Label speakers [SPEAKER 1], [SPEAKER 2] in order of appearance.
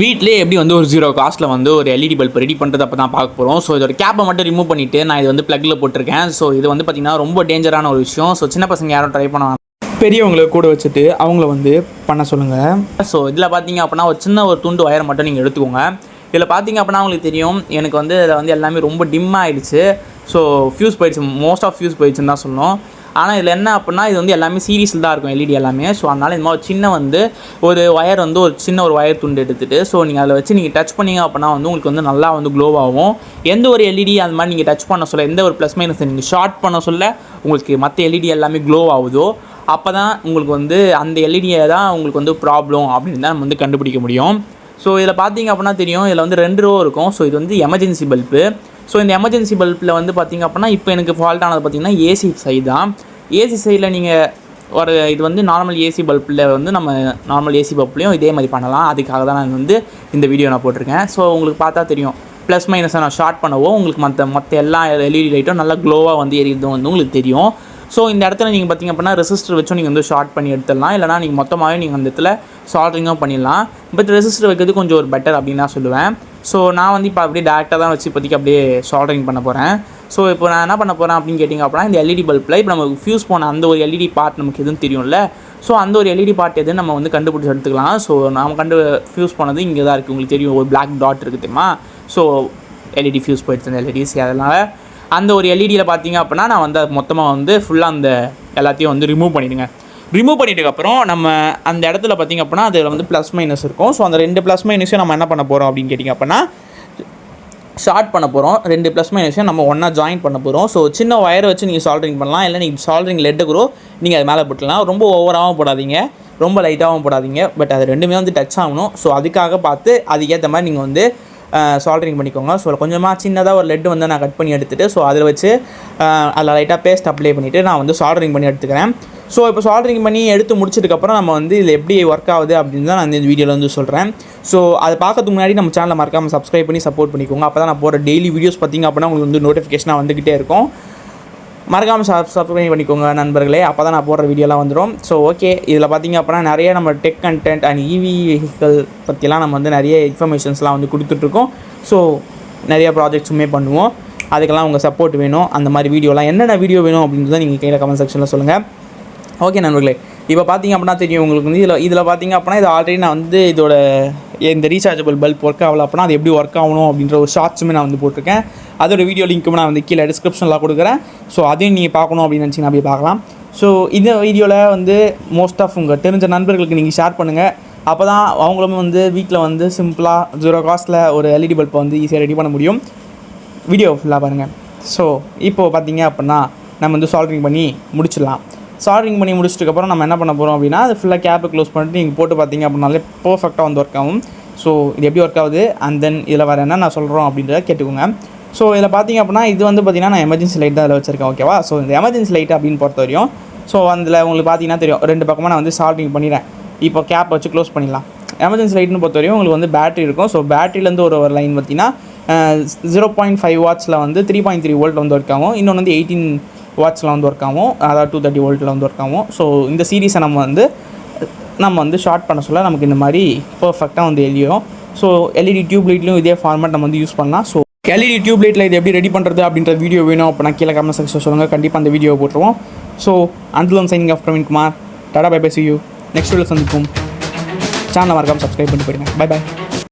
[SPEAKER 1] வீட்டிலே எப்படி வந்து ஒரு ஜீரோ காஸ்ட்டில் வந்து ஒரு எல்இடி பல்ப் ரெடி பண்ணுறது அப்போ தான் பார்க்க போகிறோம் ஸோ இதோட கேப்பை மட்டும் ரிமூவ் பண்ணிவிட்டு நான் இது வந்து ப்ளக்கில் போட்டிருக்கேன். ஸோ இது வந்து பார்த்திங்கன்னா ரொம்ப டேஞ்சரான ஒரு விஷயம். ஸோ சின்ன பசங்க யாரும் ட்ரை பண்ண பெரியவங்களை கூட வச்சுட்டு அவங்கள வந்து பண்ண சொல்லுங்கள் ஸோ இதில் பார்த்தீங்க அப்படின்னா ஒரு சின்ன ஒரு துண்டு ஒயரை மட்டும் நீங்கள் எடுத்துக்கோங்க. இதில் பார்த்தீங்க அப்படின்னா உங்களுக்கு தெரியும். எனக்கு வந்து இதில் வந்து எல்லாமே ரொம்ப டிம் ஆயிடுச்சு. ஸோ ஃபியூஸ் போயிடுச்சு. மோஸ்ட் ஆஃப் ஃபியூஸ் போயிடுச்சுன்னு தான் சொன்னோம் ஆனால் இதில் என்ன அப்படின்னா இது வந்து எல்லாமே சீரீஸில் தான் இருக்கும் எல்இடி எல்லாமே. ஸோ அதனால் இந்த மாதிரி சின்ன வந்து ஒரு ஒயர் வந்து ஒரு சின்ன ஒரு ஒயர் துண்டு எடுத்துகிட்டு ஸோ நீங்கள் அதில் வச்சு நீங்கள் டச் பண்ணீங்க அப்படின்னா வந்து உங்களுக்கு வந்து நல்லா வந்து க்ளோ ஆகும். எந்த ஒரு எல்இடி அந்த மாதிரி நீங்கள் டச் பண்ண சொல்ல எந்த ஒரு ப்ளஸ் மைனஸ் நீங்கள் ஷார்ட் பண்ண சொல்ல உங்களுக்கு மற்ற எல்இடி எல்லாமே க்ளோ ஆகுதோ அப்போ தான் உங்களுக்கு வந்து அந்த எல்இடியை தான் உங்களுக்கு வந்து ப்ராப்ளம் அப்படின்னு தான் நம்ம வந்து கண்டுபிடிக்க முடியும். ஸோ இதில் பார்த்தீங்க அப்படின்னா தெரியும் இதில் வந்து ரெண்டு ரோ இருக்கும். ஸோ இது வந்து எமர்ஜென்சி பல்பு ஸோ இந்த எமர்ஜென்சி பல்பில் வந்து பார்த்திங்க அப்படின்னா இப்போ எனக்கு ஃபால்ட் ஆனது பார்த்தீங்கன்னா ஏசி சைடு தான். ஏசி சைடில் நீங்கள் ஒரு இது வந்து நார்மல் ஏசி பல்பில் வந்து நம்ம நார்மல் ஏசி பல்ப்லேயும் இதே மாதிரி பண்ணலாம். அதுக்காக தான் நான் வந்து இந்த வீடியோ நான் போட்டிருக்கேன். ஸோ உங்களுக்கு பார்த்தா தெரியும். ப்ளஸ் மைனஸை நான் ஷார்ட் பண்ணவோ உங்களுக்கு மற்ற மற்ற எல்லா எல்இடி லைட்டும் நல்லா க்ளோவாக வந்து எரியுதும் வந்து உங்களுக்கு தெரியும். ஸோ இந்த இடத்துல நீங்கள் பார்த்தீங்க அப்படின்னா ரெசிஸ்டர் வச்சும் நீங்கள் வந்து ஷார்ட் பண்ணி எடுத்துடலாம். இல்லைனா நீங்கள் மொத்தமாகவே நீங்கள் அந்த இடத்துல சால்ட்ரிங்கும் பண்ணிடலாம். பட் ரெசிஸ்டர் வைக்கிறது கொஞ்சம் ஒரு பெட்டர் அப்படின்னு தான் சொல்லுவேன். ஸோ நான் வந்து இப்போ அப்படியே டேரெக்டாக தான் வச்சு இப்போதைக்கு அப்படியே சால்ட்ரிங் பண்ண போகிறேன் ஸோ இப்போ நான் என்ன பண்ண போகிறேன் அப்படின்னு கேட்டிங்க அப்படின்னா இந்த எல்இடி பல்பில் இப்போ நமக்கு ஃபியூஸ் போன அந்த ஒரு எல்இடி பார்ட் நமக்கு எதுவும் தெரியும்ல. ஸோ அந்த ஒரு எல்இடி பார்ட் எதுவும் நம்ம வந்து கண்டுபிடிச்சி எடுத்துக்கலாம். ஸோ நாம் கண்டு ஃபியூஸ் போனது இங்கே தான் இருக்குது உங்களுக்கு தெரியும் ஒரு பிளாக் டாட் இருக்குது தெரியுமா? ஸோ எல்இடி ஃபியூஸ் போயிடுச்சு அந்த எல்இடிஸ் அதனால் அந்த ஒரு எல்இடியில் பார்த்தீங்க அப்படின்னா நான் வந்து மொத்தமாக வந்து ஃபுல்லாக அந்த எல்லாத்தையும் வந்து ரிமூவ் பண்ணிவிடுங்க ரிமூவ் பண்ணிட்டதுக்கப்புறம் நம்ம அந்த இடத்துல பார்த்திங்க அப்படின்னா அதில் வந்து ப்ளஸ் மைனஸ் இருக்கும். ஸோ அந்த ரெண்டு ப்ளஸ் மைனஸையும் நம்ம என்ன பண்ண போகிறோம் அப்படின்னு கேட்டிங்க அப்படின்னா ஷார்ட் பண்ண போகிறோம் ரெண்டு ப்ளஸ் மைனஸையும் நம்ம ஒன்றா ஜாயின் பண்ண போகிறோம் ஸோ சின்ன ஒயரை வச்சு நீங்கள் சால்ட்ரிங் பண்ணலாம். இல்லை நீங்கள் சால்ட்ரிங் லெட்டு கூட நீங்கள் அது மேலே போட்டுலாம் ரொம்ப ஓவராகவும் போடாதீங்க. ரொம்ப லைட்டாகவும் போடாதீங்க. பட் அது ரெண்டுமே வந்து டச் ஆகணும். ஸோ அதுக்காக பார்த்து அதுக்கேற்ற மாதிரி நீங்கள் வந்து சால்ட்ரிங் பண்ணிக்கோங்க. ஸோ கொஞ்சமாக சின்னதாக ஒரு லெட்டு வந்து நான் கட் பண்ணி எடுத்துகிட்டு ஸோ அதில் வச்சு அதில் லைட்டாக பேஸ்ட் அப்ளை பண்ணிவிட்டு நான் வந்து சால்ட்ரிங் பண்ணி எடுத்துக்கிறேன். ஸோ இப்போ சால்ட்ரிங் பண்ணி எடுத்து முடிச்சதுக்கப்புறம் நம்ம வந்து இதில் எப்படி ஒர்க் ஆகுது அப்படின்னு தான் நான் இந்த வீடியோவில் வந்து சொல்கிறேன் ஸோ அதை பார்க்கறதுக்கு முன்னாடி நம்ம சேனலை மறக்காமல் சப்ஸ்கிரைப் பண்ணி சப்போர்ட் பண்ணிக்கோங்க. அப்போ தான் நான் போகிற டெய்லி வீடியோஸ் பார்த்திங்க அப்படின்னா உங்களுக்கு வந்து நோட்டிஃபிகேஷனாக வந்துக்கிட்டே இருக்கும். மறக்காமல் சப் சப்ஸ்கிரைப் பண்ணிக்கோங்க நண்பர்களே. அப்போ தான் நான் போடுற வீடியோலாம் வந்துடும் ஸோ ஓகே இதில் பார்த்திங்க அப்படின்னா நிறைய நம்ம tech content and EV vehicle பற்றிலாம் நம்ம வந்து நிறைய இன்ஃபர்மேஷன்ஸ்லாம் வந்து கொடுத்துட்ருக்கோம். ஸோ நிறைய ப்ராஜெக்ட்ஸுமே பண்ணுவோம். அதுக்கெல்லாம் உங்கள் சப்போர்ட் வேணும். அந்த மாதிரி வீடியோலாம் என்னென்ன வீடியோ வேணும் அப்படின்றத நீங்கள் கீழே கமெண்ட் செக்ஷனில் சொல்லுங்கள் ஓகே நண்பர்களே. இப்போ பார்த்தீங்க அப்படின்னா தெரியும் உங்களுக்கு வந்து இதில் இதில் பார்த்தீங்க அப்படின்னா இது ஆல்ரெடி நான் வந்து இதோட இந்த ரீசார்ஜபிள் பல்ப் ஒர்க் ஆகல அப்படின்னா அது எப்படி ஒர்க் ஆகணும் அப்படின்ற ஒரு ஷார்ட்ஸுமே நான் வந்து போட்டிருக்கேன். அதோட வீடியோ லிங்க்கும் நான் வந்து கீழே டிஸ்கிரிப்ஷனில் கொடுக்குறேன். ஸோ அதையும் நீங்கள் பார்க்கணும் அப்படின்னு நினச்சிங்கன்னா அப்படியே பார்க்கலாம். ஸோ இந்த வீடியோவில் வந்து மோஸ்ட் ஆஃப் உங்கள் தெரிஞ்ச நண்பர்களுக்கு நீங்கள் ஷேர் பண்ணுங்கள் அப்போ தான் அவங்களும் வந்து வீட்டில் வந்து சிம்பிளாக ஜீரோ காஸ்ட்டில் ஒரு எல்இடி பல்பை வந்து ஈஸியாக ரெடி பண்ண முடியும். வீடியோ ஃபுல்லாக பாருங்கள் ஸோ இப்போது பார்த்தீங்க அப்படின்னா நம்ம வந்து சால்ட்ரிங் பண்ணி முடிச்சிடலாம். சால்ட்ரிங் பண்ணி முடிச்சதுக்கப்புறம் நம்ம என்ன பண்ண போகிறோம் அப்படின்னா அது ஃபுல்லாக கேப்பை க்ளோஸ் பண்ணிட்டு நீங்கள் போட்டு பார்த்தீங்க அப்படின்னாலே பர்ஃபெக்டாக வந்து ஒர்க் ஆகும். ஸோ இது எப்படி ஒர்க் ஆகுது? அண்ட் தென் இதில் வேறு என்ன நான் சொல்கிறோம் அப்படின்றத கேட்டுக்கோங்க. ஸோ இதில் பார்த்தீங்க அப்படின்னா இது வந்து பார்த்தீங்கன்னா நான் எமர்ஜென்சி லைட் தான் அதில் வச்சிருக்கேன் ஓகேவா ஸோ இந்த எமர்ஜென்சி லைட் அப்படின்னு பொறுத்த வரையும் ஸோ அதில் உங்களுக்கு பார்த்தீங்கன்னா தெரியும் ரெண்டு பக்கமாக நான் வந்து சால்டிங் பண்ணிடுறேன். இப்போ கேப் வச்சு க்ளோஸ் பண்ணிடலாம். எமர்ஜென்சி லைட்னு பொறுத்த வரையும் உங்களுக்கு வந்து பேட்டரி இருக்கும். ஸோ பேட்டரியிலேருந்து ஒரு ஒரு லைன் பார்த்தீங்கன்னா ஜீரோ பாயிண்ட் ஃபைவ் வாட்ஸில் வந்து த்ரீ பாயிண்ட் த்ரீ வோல்ட் வந்து ஒர்க் ஆகும். இன்னொன்று வந்து எயிட்டீன் வாட்ச்லாம் வந்து ஒர்க் ஆகும். அதாவது டூ தேர்ட்டி வோல்ட்டில் வந்து ஒர்க் ஆகும். ஸோ இந்த சீரீஸை நம்ம வந்து நம்ம வந்து ஷார்ட் பண்ண சொல்ல நமக்கு இந்த மாதிரி பர்ஃபெக்டாக வந்து எலியும் ஸோ எல்இடி டியூப் லைட்லையும் இதே ஃபார்மேட் நம்ம வந்து யூஸ் பண்ணலாம். ஸோ எல்இடி டியூப் லைட்டில் இது எப்படி ரெடி பண்ணுறது அப்படின்ற வீடியோ வேணும் அப்படின்னா கீழே கமெண்ட் செக்ஷன் சொல்லுங்கள் கண்டிப்பாக அந்த வீடியோ போட்டுருவோம். So until signing off Praveen Kumar. Ta ta bye bye see you next video சந்திப்போம். சேனல் மறக்காமல் சப்ஸ்கிரைப் பண்ணி போயிடுங்க. By by